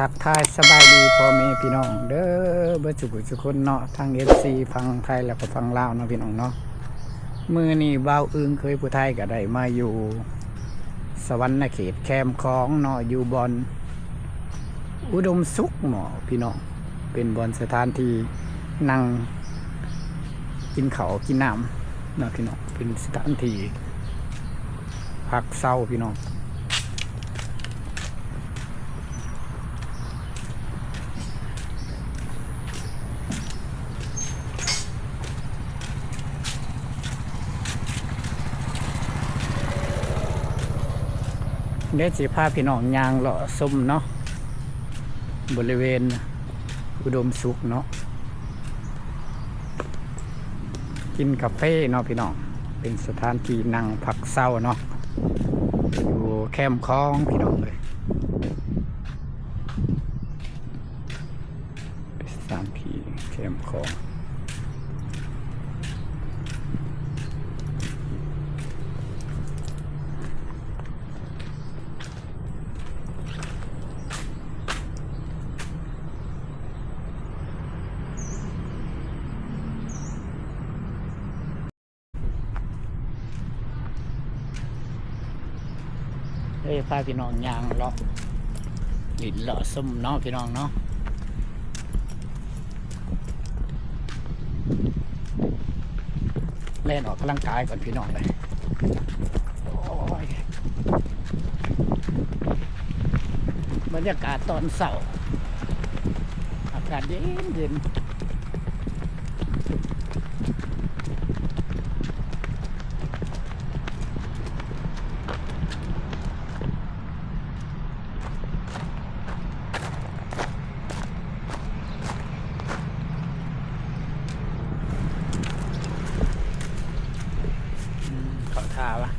ทักทายสบายดีพ่อแม่พี่น้อง เด้อเบิดสุขสุคนเนาะทางเอฟซีฟังไทยแล้วก็ฟังลาวเนาะพี่น้องเนาะมือนี่เบาอึงเคยผู้ไทยก็ได้มาอยู่ สวรรค์เขตแคมคองเนาะอยู่บอนอุดมสุขหมอพี่น้องเป็นบอนสถานที่นั่งกินเขากินน้ำเนาะพี่น้องเป็นสถานที่พักเศร้าพี่น้อง เดี๋ยวสิพาพี่น้องยางเลาะส้มเนาะบริเวณอุดมสุขเนาะกินกาแฟเนาะพี่น้องเป็นสถานที่นั่งพักเศร้าเนาะอยู่แคมป์คลองพี่น้องเลยเป็นสถานที่แคมป์คลอง เฮ้ยพาพี่น้องยางเลาะหลินเลาะส้มเนาะพี่น้องเนาะเล่นออกกำลังกายก่อนพี่น้องเลยบรรยากาศตอนเสาร์อากาศเย็นเย็นอืม เขาท่าวะ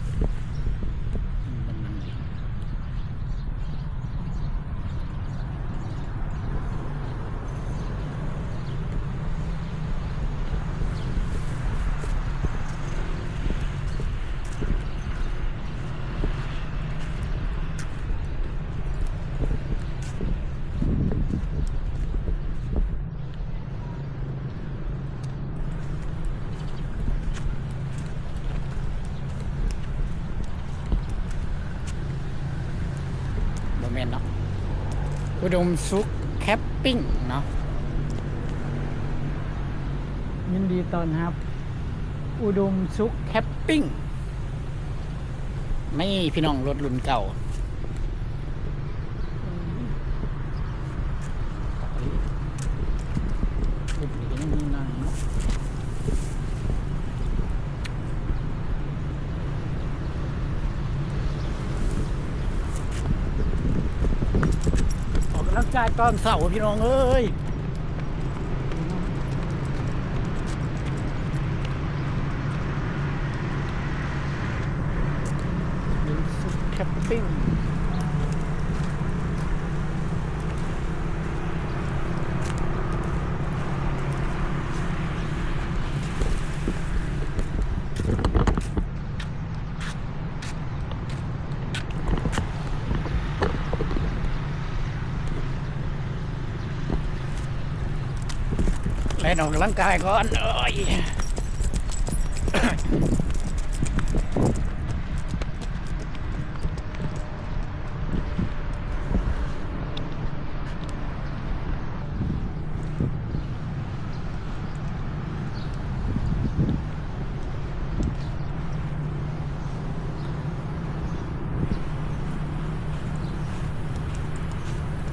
บ่แม่นเนาะอุดมสุขแคปปิ้งเนาะยินดีตอนรับ อุดมสุขแคปปิ้งไม่พี่น้องรถรุ่นเก่ารุ่นนี้ก็ยังมีนั่งเนาะ ออกกำลังาศตอนเสาร์พี่น้องเอ้ยอุดมสุขแคปปิ้ง เล่นออกกำลังกายก่อนเอ้ย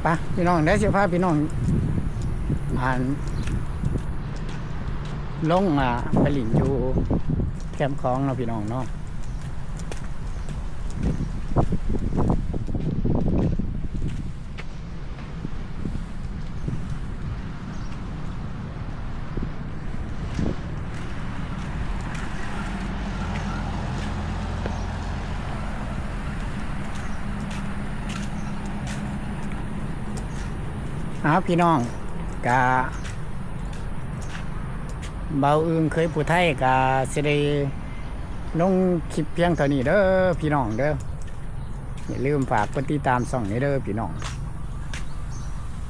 ไปะพี่น้องได้เสียภาพพี่น้องอ่าน ลงอะไปหลินอยู่แคมป์คลองเนาพี่น้องเนาะอาพี่น้องกะ เบาอึงเคยผู้ไทยกะสิได้ลงคลิปเพียงเท่านี้เด้อพี่น้องเด้ออย่าลืมฝากกดติดตามส่องนี้เด้อพี่น้อง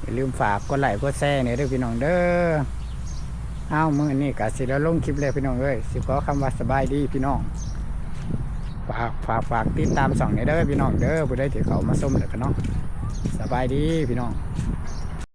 อย่าลืมฝากกดไลค์กดแชร์เนี่ยเด้อพี่น้องเด้อเอ้ามือนี้ก็สิแล้วลงคลิปเลยพี่น้องเอ้ยสิขอคำว่าสบายดีพี่น้องฝากฝากฝากติดตามส่องนี่เด้อพี่น้องเด้อผู้ใดที่เขามาส้มเลยกันเนาะสบายดีพี่น้อง